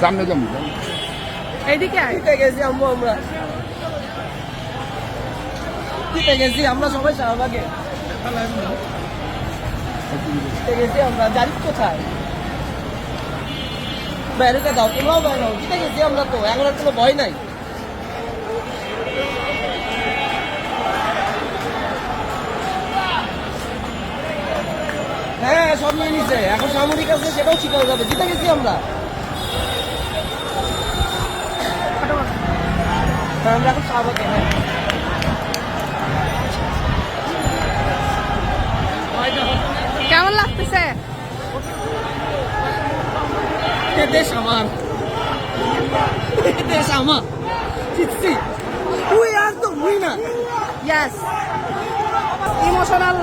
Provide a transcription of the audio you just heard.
সামনে যাব এইদিকে জিতে গেছি আম্মু আমরা জিতে গেছি আমরা সবাই শাহবাগে গেছি আমরা জানি কোথায় বাইরেতে দাও তোমরাও বাইরে জিতে গেছি আমরা তো এখন কোনো ভয় নাই। হ্যাঁ সব নিয়ে নিছে। এখন সামরিক আছে সেটাও ঠিক যাবে। জিতে গেছি আমরা। আমরা এখন শাহবাগে হ্যাঁ। কেমন লাগতেছে? এ দেশ আমার? এ দেশ আমার? জিতছি। তুই আর তো উইনার ইয়েস ইমোশনাল